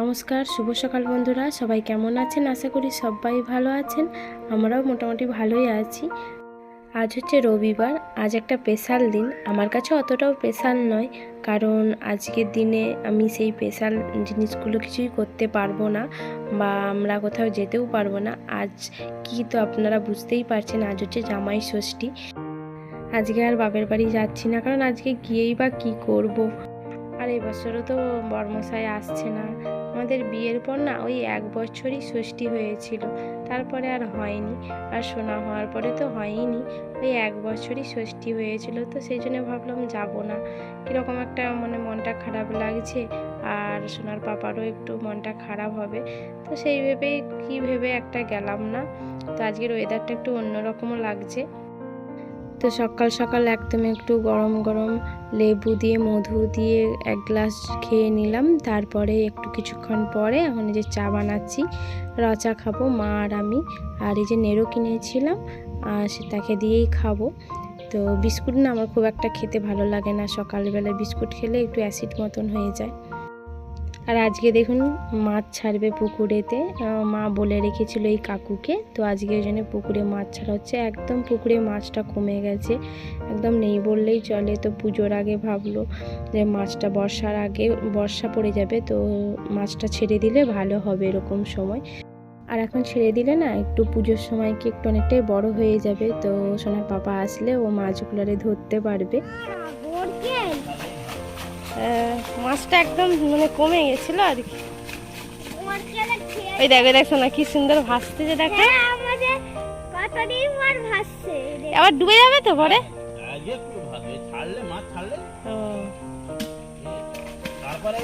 নমস্কার, শুভ সকাল বন্ধুরা। সবাই কেমন আছেন? আশা করি সবাই ভালো আছেন। আমরাও মোটামুটি ভালোই আছি। আজ হচ্ছে রবিবার, আজ একটা স্পেশাল দিন। আমার কাছে অতটাও স্পেশাল নয়, কারণ আজকের দিনে আমি সেই স্পেশাল জিনিসগুলো কিছুই করতে পারব না বা আমরা কোথাও যেতেও পারব না। আজ কি তো আপনারা বুঝতেই পারছেন, আজ হচ্ছে জামাই ষষ্ঠী। আজকে আর বাপের বাড়ি যাচ্ছি না, কারণ আজকে গিয়েই বা কী করব। আর এই বছরও তো বর্মশাই আসছে না। আমাদের বিয়ের পর না ওই এক বছরই ষষ্ঠী হয়েছিল। তারপরে আর হয়নি। আর সোনা হওয়ার পরে তো হয়নি। ওই এক বছরই ষষ্ঠী হয়েছিল তো সেই জন্য ভাবলাম যাব না। কীরকম একটা মানে মনটা খারাপ লাগছে আর সোনার পাপারও একটু মনটা খারাপ হবে। তো সেই ভেবেই কী ভেবে একটা গেলাম না। তো আজকের ওয়েদারটা একটু অন্যরকমও লাগছে। তো সকাল সকাল একদম একটু গরম গরম লেবু দিয়ে, মধু দিয়ে এক গ্লাস খেয়ে নিলাম। তারপরে একটু কিছুক্ষণ পরে এখন যে চা বানাচ্ছি, র চা খাব মা আর আমি। আর এই যে নেড়ো কিনেছিলাম আর সেটাকে দিয়েই খাব। তো বিস্কুট না আমার খুব একটা খেতে ভালো লাগে না। সকালবেলা বিস্কুট খেলে একটু অ্যাসিড মতন হয়ে যায়। আর আজকে দেখুন মাছ ছাড়বে পুকুরেতে। মা বলে রেখেছিল এই কাকুকে। তো আজকে ওই জন্য পুকুরে মাছ ছাড়া হচ্ছে। একদম পুকুরে মাছটা কমে গেছে। একদম নেই বললেই চলে। তো পুজোর আগে ভাবলো যে মাছটা বর্ষার আগে বর্ষা পড়ে যাবে, তো মাছটা ছেড়ে দিলে ভালো হবে এরকম সময়। আর এখন ছেড়ে দিলে না একটু পুজোর সময় কি একটু অনেকটাই বড় হয়ে যাবে। তো সোনার পাপা আসলে ও মাছগুলোরে ধরতে পারবে। মাছটা একদম মানে কমে গেছিল আর কি। ওই দেখো দেখছ না কি সুন্দর ভাসতে যে দেখো। আবার ডুবে যাবে তো পরে? আগে একটু ভাবে ছাড়লে মাছ ছাড়লে? ও, তারপরে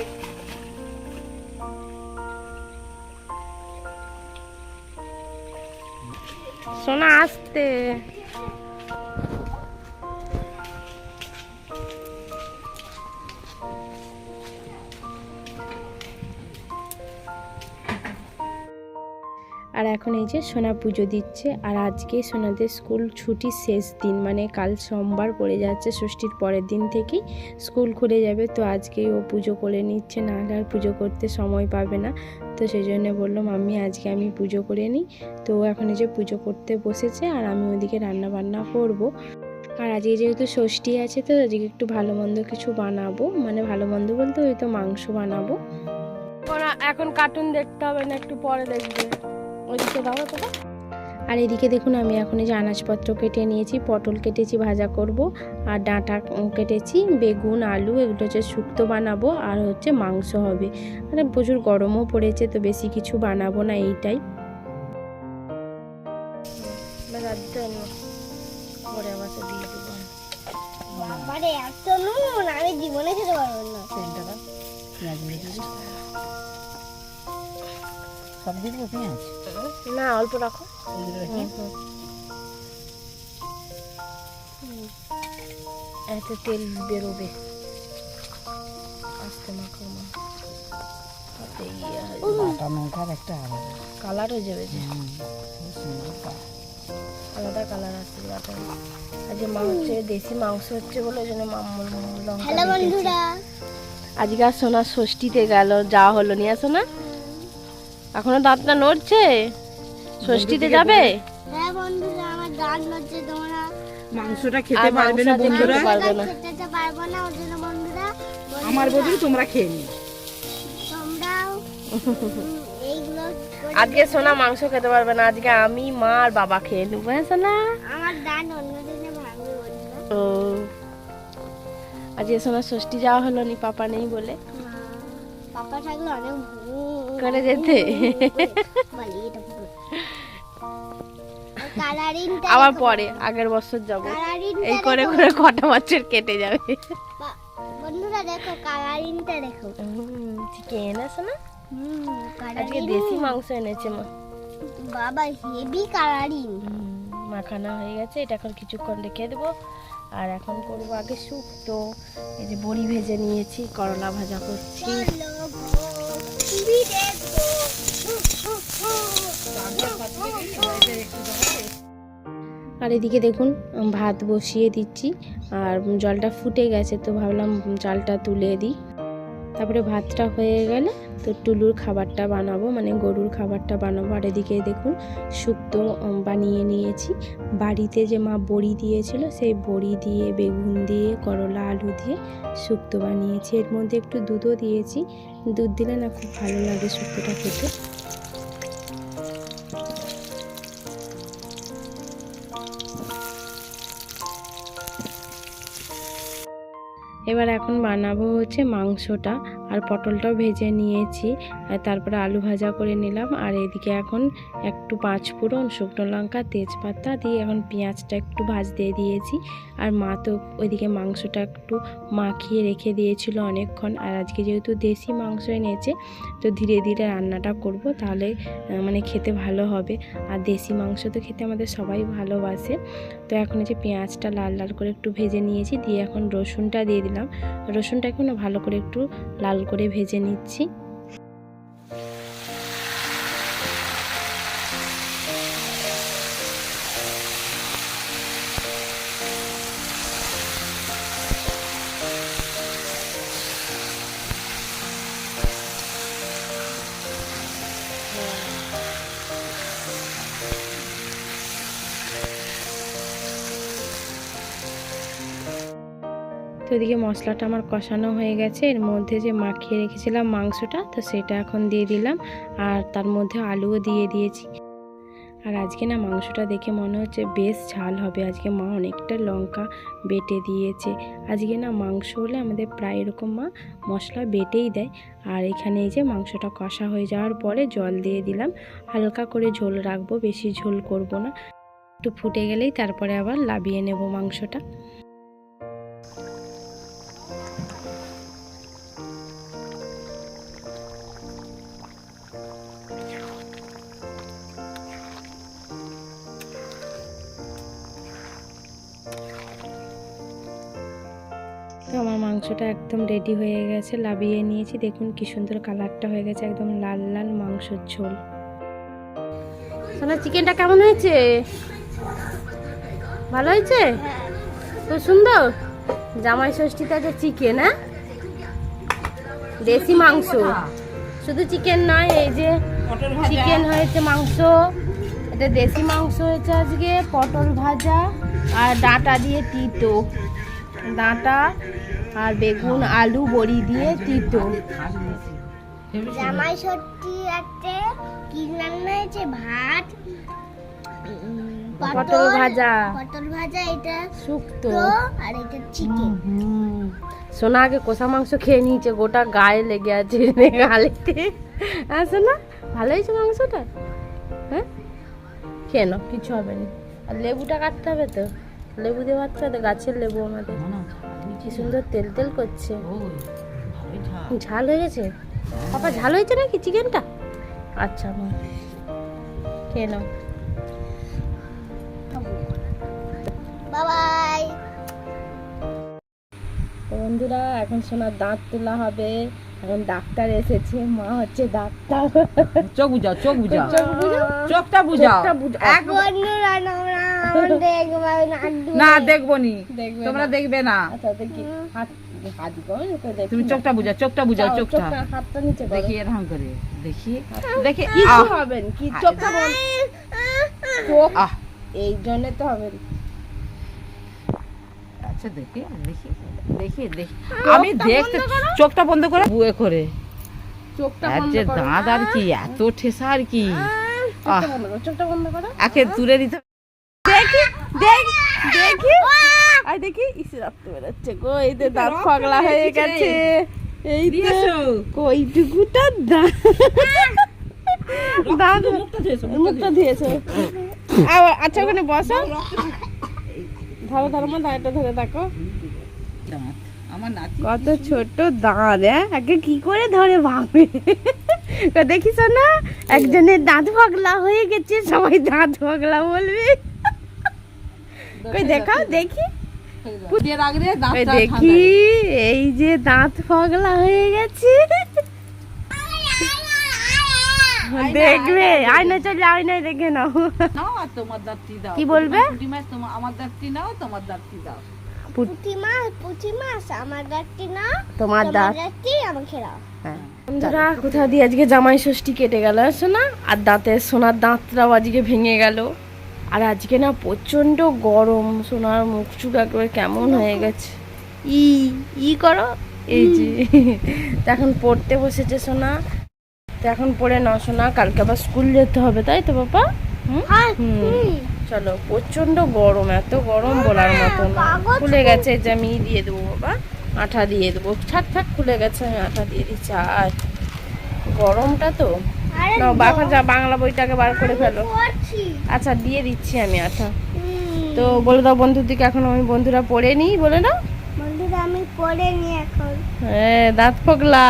সোনা আসতে আর এখন এই যে সোনা পুজো দিচ্ছে, আর আজকে সোনাদের স্কুল ছুটির শেষ দিন মানে কাল সোমবার পড়ে যাচ্ছে, ষষ্ঠীর পরের দিন থেকেই স্কুল খুলে যাবে। তো আজকেই ও পুজো করে নিচ্ছে নাহলে আর পুজো করতে সময় পাবে না। তো সেই জন্য বললাম আমি আজকে আমি পুজো করে নিই। তো এখন এই যে পুজো করতে বসেছে, আর আমি ওদিকে রান্না বান্না করব। আর আজকে যেহেতু ষষ্ঠী আছে, তো আজকে একটু ভালো মন্দ কিছু বানাবো। মানে ভালো মন্দ বলতে ওই তো মাংস বানাবো। এখন কার্টুন দেখতে হবে না, একটু পরে দেখবে। ওইদিকে দাও তো। আর এদিকে দেখুন আমি এখন এই যে আনাজপত্র কেটে নিয়েছি পটল কেটেছি ভাজা করব আর ডাঁটা কেটেছি বেগুন আলু এগুলো হচ্ছে শুক্তো বানাবো আর হচ্ছে মাংস হবে। মানে প্রচুর গরমও পড়েছে তো বেশি কিছু বানাবো না এইটাই। আমি জীবনে খেতে পারব না। সব দিয়ে দেবো পেঁয়াজ? না অল্প রাখো। এত তেল বেরোবে। আস্তে মাখো মা। ইয়ে যাবে। বাটা লঙ্কার একটা আলাদা। কালার হয়ে যাবে যে। আলাদা কালার আসছে বাটা আজকে মা হচ্ছে দেশি মাংস হচ্ছে বলে ওই জন্য লঙ্কা হ্যালো বন্ধুরা। আজকে আর সোনা ষষ্ঠীতে গেল যা হলো নিয়ে আসো না এখনও দাঁতটা নড়ছে? ষষ্ঠীতে যাবে? হ্যাঁ বন্ধুরা আমার দাঁত নড়ছে তোমরা। মাংসটা খেতে পারবে না আজকে বন্ধুরা। খেতে পারবে না। খেতে তো পারব না ওর জন্য বন্ধুরা। আমার বদলে তোমরা খেয়ে নিও। তোমরাও এইগুলো আজকে সোনা মাংস খেতে পারবে না আজকে আমি মা আর বাবা খেয়ে নেব হ্যাঁ সোনা? আমার দাঁত অন্যদিনে ভাঙবে ও। আজকে সোনা ষষ্ঠী যাওয়া হলো নি পাপা নেই বলে। পাপা থাকলে অনেক করে যেতে আবার পরে আগের বছর যাব এই করে করে কটা বছর কেটে যাবে। বন্ধুরা দেখো কালারিনটা দেখো। ঠিক এনেছো না? আজকে দেশি মাংস এনেছে মা। বাবা হেভি কালারিং হুম, মাখানা হয়ে গেছে, এটা এখন কিছুক্ষণ রেখে দেবো। আর এখন করব আগে শুক্তো। এই যে বড়ি ভেজে নিয়েছি, করলা ভাজা করছি। আর এদিকে দেখুন, ভাত বসিয়ে দিচ্ছি, আর জলটা ফুটে গেছে, তো ভাবলাম চালটা তুলে দিই। তারপরে ভাতটা হয়ে গেলে তো টুলুর খাবারটা বানাবো মানে গরুর খাবারটা বানাবো। আর এদিকে দেখুন, শুক্তো বানিয়ে নিয়েছি। বাড়িতে যে মা বড়ি দিয়েছিল, সেই বড়ি দিয়ে, বেগুন দিয়ে, করলা, আলু দিয়ে শুক্তো বানিয়েছি। এর মধ্যে একটু দুধও দিয়েছি। দুধ দিলে না খুব ভালো লাগে শুক্তোটা খেতে। এবার এখন বানাবো হচ্ছে মাংসটা। আর পটলটাও ভেজে নিয়েছি। তারপরে আলু ভাজা করে নিলাম। আর এদিকে এখন একটু পাঁচ ফোড়ন, শুকনো লঙ্কা, তেজপাতা দিয়ে এখন পেঁয়াজটা একটু ভাজতে দিয়েছি। আর মা তো ওইদিকে মাংসটা একটু মাখিয়ে রেখে দিয়েছিল অনেকক্ষণ। আর আজকে যেহেতু দেশি মাংস এনেছে, তো ধীরে ধীরে রান্নাটা করব, তাহলে মানে খেতে ভালো হবে। আর দেশি মাংস তো খেতে আমাদের সবাই ভালোবাসে। তো এখন এই যে পেঁয়াজটা লাল লাল করে একটু ভেজে নিয়েছি, দিয়ে এখন রসুনটা দিয়ে দিলাম। রসুনটা না ভালো করে একটু লাল করে ভেজে নিচ্ছি। তো এদিকে মশলাটা আমার কষানো হয়ে গেছে। এর মধ্যে যে মাখিয়ে রেখেছিলাম মাংসটা, তো সেটা এখন দিয়ে দিলাম। আর তার মধ্যে আলুও দিয়ে দিয়েছি। আর আজকে না মাংসটা দেখে মনে হচ্ছে বেশ ঝাল হবে। আজকে মা অনেকটা লঙ্কা বেটে দিয়েছে। আজকে না মাংস হলে আমাদের প্রায় এরকম মা মশলা বেটেই দেয়। আর এখানে যে মাংসটা কষা হয়ে যাওয়ার পরে জল দিয়ে দিলাম। হালকা করে ঝোল রাখব, বেশি ঝোল করব না। একটু ফুটে গেলেই তারপরে আবার লাবিয়ে নেব মাংসটা। তো আমার মাংসটা একদম রেডি হয়ে গেছে লাবিয়ে নিয়েছি। দেখুন কি সুন্দর কালারটা হয়ে গেছে একদম লাল লাল মাংসের ঝোল। সোনা চিকেনটা কেমন হয়েছে? ভালো হয়েছে? খুব সুন্দর? জামাই ষষ্ঠীতে আছে চিকেন হ্যাঁ? দেশি মাংস। শুধু চিকেন নয় এই যে চিকেন হয়েছে মাংস এটা দেশি মাংস হয়েছে আজকে পটল ভাজা আর ডাঁটা দিয়ে তিতো। ডাঁটা আর বেগুন আলু বড়ি দিয়ে তিতো। জামাই সত্যি একটা কি রান্না হয়েছে? ভাত পটল ভাজা। পটল ভাজা এটা শুক্তো। আর এটা চিকেন সোনা আগে কষা মাংস খেয়ে নিয়েছে গোটা গায়ে লেগে আছে গালেতে হ্যাঁ সোনা? ভালো হয়েছে মাংসটা? হ্যাঁ? খেয়ে নাও কিছু হবে না। আর লেবুটা কাটতে হবে তো। লেবু দিয়ে ভাত খাবে গাছের লেবু আমাদের। কি সুন্দর তেল তেল করছে। ঝাল। হয়ে গেছে? পাপা ঝাল হয়েছে নাকি চিকেনটা? আচ্ছা মা। খেয়ে নাও। বাবাই। বন্ধুরা এখন সোনার দাঁত তোলা হবে। এখন ডাক্তার এসেছে। মা হচ্ছে ডাক্তার। চোখ বুঝাও চোখ বুঝাও। চোখটা বুঝাও। চোখটা বুঝাও। না না দেখব নি। তোমরা দেখবে না। আচ্ছা তুমি চোখটা বুঝাও চোখটা বুঝাও চোখটা। হাতটা নিচে করো। দেখি এরকম করে। দেখি। দেখি কিছু আহ, হবে না, কি চোখটা এই জন্য তো হবে না। আচ্ছা দেখি দেখি দেখি দেখি। আমি দেখতে চোখটা বন্ধ করে। বুয়ে করে। চোখটা বন্ধ দাঁত আর কি এত ঠেসা আর কি। চোখটা বন্ধ করো তুলে দিতে দেখি দেখ। আই দেখি ইস রক্ত বেরোচ্ছে। গো এই তো দাঁত পাগলা হয়ে গেছে। এই তো কইটুকুটা দাঁত দাঁত মুখটা দিয়েছ আবার আচ্ছা ওখানে বসো। ধরো ধরো মা দাঁড়টা ধরে দেখো। আমার কত ছোট দাঁত হ্যাঁ? আগে কি করে ধরে ভাবে? দেখিস না একজনের দাঁত পাগলা হয়ে গেছে সবাই দাঁত পাগলা বলবে। কই দেখাও দেখি? দেখি? এই যে দাঁত পাগলা হয়ে গেছে। দেখবে? আয়না চলে আয়নায় দেখে নাও। নাও আর তোমার দাঁতটি দাও। কি বলবে? পুঁটি মাছ তোমার আমার দাঁতটি নাও তোমার দাঁতটি দাও। পুট- পুঁটি মাছ পুঁটি মাছ আমার না তোমার দাঁত গাছটি আমাকে দাও। হ্যাঁ বন্ধুরা কোথা দিয়ে আজকে জামাই ষষ্ঠী কেটে গেল শোনা আর দাঁতের সোনার দাঁতটাও আজকে ভেঙে গেল। আর আজকে না প্রচণ্ড গরম সোনার মুখ চুখ একবার কেমন হয়ে গেছে। ই ই করো। এই যে তো এখন পড়তে বসেছে সোনা। তো এখন পড়ে নাও সোনা কালকে আবার স্কুল যেতে হবে তাই তো বাবা? হ্যাঁ চলো প্রচণ্ড গরম এত গরম বলার মতো না। খুলে গেছে এই যে আমি ই দিয়ে দেবো বাবা আঠা দিয়ে দেবো। ছাক ছাক খুলে গেছে আমি আঠা দিয়ে দিচ্ছি আর গরমটা তো বাবা যা বাংলা বইটাকে বার করে ফেলো। আচ্ছা দিয়ে দিচ্ছি আমি আচ্ছা তো বলে দাও বন্ধুর দিকে এখন আমি বন্ধুরা পড়ে নিই বলে দাও। বন্ধুরা আমি পড়ে নি এখন। হ্যাঁ দাঁত ফোগলা